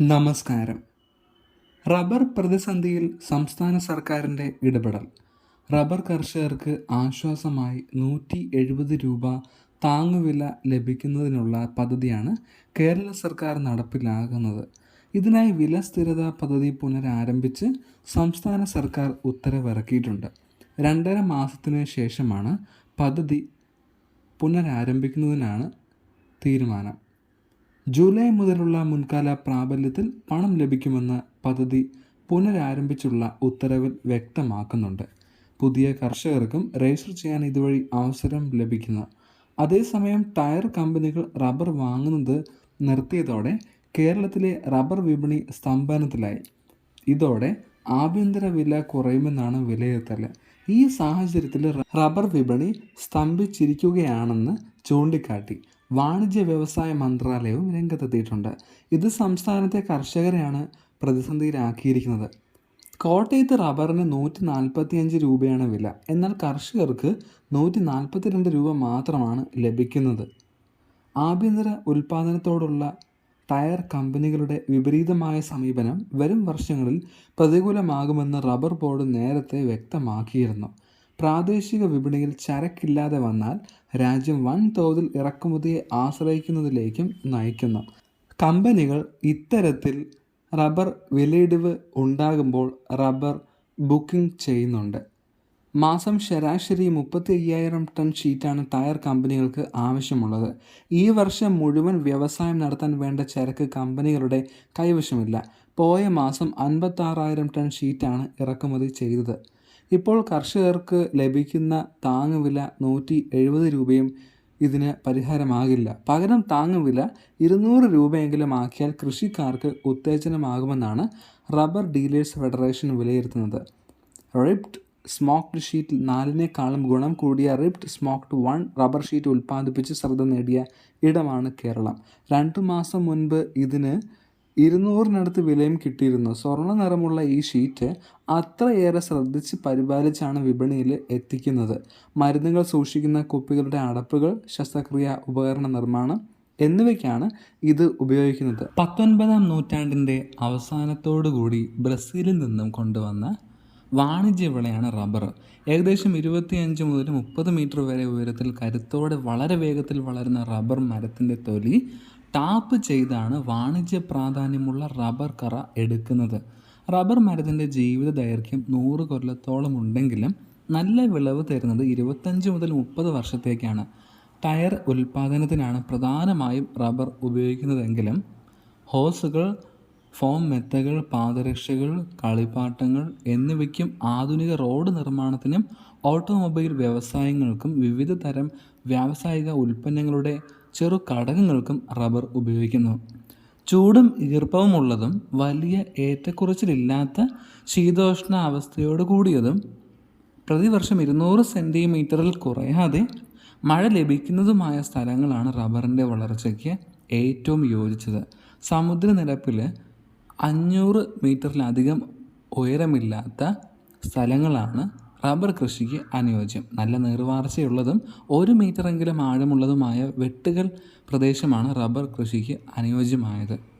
നമസ്കാരം. റബ്ബർ പ്രതിസന്ധിയിൽ സംസ്ഥാന സർക്കാരിന്റെ ഇടപെടൽ. റബ്ബർ കർഷകർക്ക് ആശ്വാസമായി നൂറ്റി എഴുപത് രൂപ താങ്ങുവില ലഭിക്കുന്നതിനുള്ള പദ്ധതിയാണ് കേരള സർക്കാർ നടപ്പിലാക്കുന്നത്. ഇതിനായി വില സ്ഥിരത പദ്ധതി പുനരാരംഭിച്ച് സംസ്ഥാന സർക്കാർ ഉത്തരവിറക്കിയിട്ടുണ്ട്. രണ്ടര മാസത്തിന് ശേഷമാണ് പദ്ധതി പുനരാരംഭിക്കുന്നതിനാണ് തീരുമാനം. ജൂലൈ മുതലുള്ള മുൻകാല പ്രാബല്യത്തിൽ പണം ലഭിക്കുമെന്ന് പദ്ധതി പുനരാരംഭിച്ചുള്ള ഉത്തരവിൽ വ്യക്തമാക്കുന്നുണ്ട്. പുതിയ കർഷകർക്കും രജിസ്റ്റർ ചെയ്യാൻ ഇതുവഴി അവസരം ലഭിക്കുന്നു. അതേസമയം ടയർ കമ്പനികൾ റബ്ബർ വാങ്ങുന്നത് നിർത്തിയതോടെ കേരളത്തിലെ റബ്ബർ വിപണി സ്തംഭനത്തിലായി. ഇതോടെ ആഭ്യന്തര വില കുറയുമെന്നാണ് വിലയിരുത്തൽ. ഈ സാഹചര്യത്തിൽ റബ്ബർ വിപണി സ്തംഭിച്ചിരിക്കുകയാണെന്ന് ചൂണ്ടിക്കാട്ടി. വാണിജ്യ വ്യവസായ മന്ത്രാലയവും രംഗത്തെത്തിയിട്ടുണ്ട്. ഇത് സംസ്ഥാനത്തെ കർഷകരെയാണ് പ്രതിസന്ധിയിലാക്കിയിരിക്കുന്നത്. കോട്ടയത്ത് റബ്ബറിന് നൂറ്റി നാൽപ്പത്തിയഞ്ച് രൂപയാണ് വില. എന്നാൽ കർഷകർക്ക് നൂറ്റി നാൽപ്പത്തിരണ്ട് രൂപ മാത്രമാണ് ലഭിക്കുന്നത്. ആഭ്യന്തര ഉൽപ്പാദനത്തോടുള്ള ടയർ കമ്പനികളുടെ വിപരീതമായ സമീപനം വരും വർഷങ്ങളിൽ പ്രതികൂലമാകുമെന്ന് റബ്ബർ ബോർഡ് നേരത്തെ വ്യക്തമാക്കിയിരുന്നു. പ്രാദേശിക വിപണിയിൽ ചരക്കില്ലാതെ വന്നാൽ രാജ്യം വൻതോതിൽ ഇറക്കുമതിയെ ആശ്രയിക്കുന്നതിലേക്കും നയിക്കുന്നു. കമ്പനികൾ ഇത്തരത്തിൽ റബ്ബർ വിലയിടിവ് ഉണ്ടാകുമ്പോൾ റബ്ബർ ബുക്കിംഗ് ചെയ്യുന്നുണ്ട്. മാസം ശരാശരി മുപ്പത്തി അയ്യായിരം ടൺ ഷീറ്റാണ് ടയർ കമ്പനികൾക്ക് ആവശ്യമുള്ളത്. ഈ വർഷം മുഴുവൻ വ്യവസായം നടത്താൻ വേണ്ട ചരക്ക് കമ്പനികളുടെ കൈവശമില്ല. പോയ മാസം അൻപത്താറായിരം ടൺ ഷീറ്റാണ് ഇറക്കുമതി ചെയ്തത്. ഇപ്പോൾ കർഷകർക്ക് ലഭിക്കുന്ന താങ്ങുവില നൂറ്റി എഴുപത് രൂപയും ഇതിന് പരിഹാരമാകില്ല. പകരം താങ്ങുവില ഇരുന്നൂറ് രൂപയെങ്കിലും ആക്കിയാൽ കൃഷിക്കാർക്ക് ഉത്തേജനമാകുമെന്നാണ് റബ്ബർ ഡീലേഴ്സ് ഫെഡറേഷൻ വിലയിരുത്തുന്നത്. റിപ്റ്റ് സ്മോക്ഡ് ഷീറ്റ് നാലിനേക്കാളും ഗുണം കൂടിയ ribbed smoked one rubber sheet ഉൽപ്പാദിപ്പിച്ച് ശ്രദ്ധ നേടിയ ഇടമാണ് കേരളം. രണ്ടു മാസം മുൻപ് ഇതിന് ഇരുന്നൂറിനടുത്ത് വിലയും കിട്ടിയിരുന്നു. സ്വർണ നിറമുള്ള ഈ ഷീറ്റ് അത്രയേറെ ശ്രദ്ധിച്ച് പരിപാലിച്ചാണ് വിപണിയിൽ എത്തിക്കുന്നത്. മരുന്നുകൾ സൂക്ഷിക്കുന്ന കുപ്പികളുടെ അടപ്പുകൾ ശസ്ത്രക്രിയ ഉപകരണ നിർമ്മാണം എന്നിവയ്ക്കാണ് ഇത് ഉപയോഗിക്കുന്നത്. പത്തൊൻപതാം നൂറ്റാണ്ടിന്റെ അവസാനത്തോടുകൂടി ബ്രസീലിൽ നിന്നും കൊണ്ടുവന്ന വാണിജ്യ വിളയാണ് റബ്ബർ. ഏകദേശം ഇരുപത്തിയഞ്ച് മുതൽ മുപ്പത് മീറ്റർ വരെ ഉയരത്തിൽ കരുത്തോടെ വളരെ വേഗത്തിൽ വളരുന്ന റബ്ബർ മരത്തിന്റെ തൊലി ടാപ്പ് ചെയ്താണ് വാണിജ്യ പ്രാധാന്യമുള്ള റബ്ബർ കറ എടുക്കുന്നത്. റബ്ബർ മരത്തിന്റെ ജീവിത ദൈർഘ്യം നൂറ് കൊല്ലത്തോളം ഉണ്ടെങ്കിലും നല്ല വിളവ് തരുന്നത് ഇരുപത്തഞ്ച് മുതൽ മുപ്പത് വർഷത്തേക്കാണ്. ടയർ ഉൽപ്പാദനത്തിനാണ് പ്രധാനമായും റബ്ബർ ഉപയോഗിക്കുന്നതെങ്കിലും ഹോസുകൾ ഫോം മെത്തകൾ പാദരക്ഷകൾ കളിപ്പാട്ടങ്ങൾ എന്നിവയ്ക്കും ആധുനിക റോഡ് നിർമ്മാണത്തിനും ഓട്ടോമൊബൈൽ വ്യവസായങ്ങൾക്കും വിവിധ തരം വ്യാവസായിക ഉൽപ്പന്നങ്ങളുടെ ചെറു ഘടകങ്ങൾക്കും റബ്ബർ ഉപയോഗിക്കുന്നു. ചൂടും ഈർപ്പവും ഉള്ളതും വലിയ ഏറ്റക്കുറച്ചിലില്ലാത്ത ശീതോഷ്ണ അവസ്ഥയോട് കൂടിയതും പ്രതിവർഷം ഇരുന്നൂറ് സെന്റിമീറ്ററിൽ കുറയാതെ മഴ ലഭിക്കുന്നതുമായ സ്ഥലങ്ങളാണ് റബ്ബറിന്റെ വളർച്ചയ്ക്ക് ഏറ്റവും യോജിച്ചത്. സമുദ്രനിരപ്പിൽ അഞ്ഞൂറ് മീറ്ററിലധികം ഉയരമില്ലാത്ത സ്ഥലങ്ങളാണ് റബ്ബർ കൃഷിക്ക് അനുയോജ്യം. നല്ല നീർവാർച്ചയുള്ളതും ഒരു മീറ്ററെങ്കിലും ആഴമുള്ളതുമായ വെട്ടുകൾ പ്രദേശമാണ് റബ്ബർ കൃഷിക്ക് അനുയോജ്യമായത്.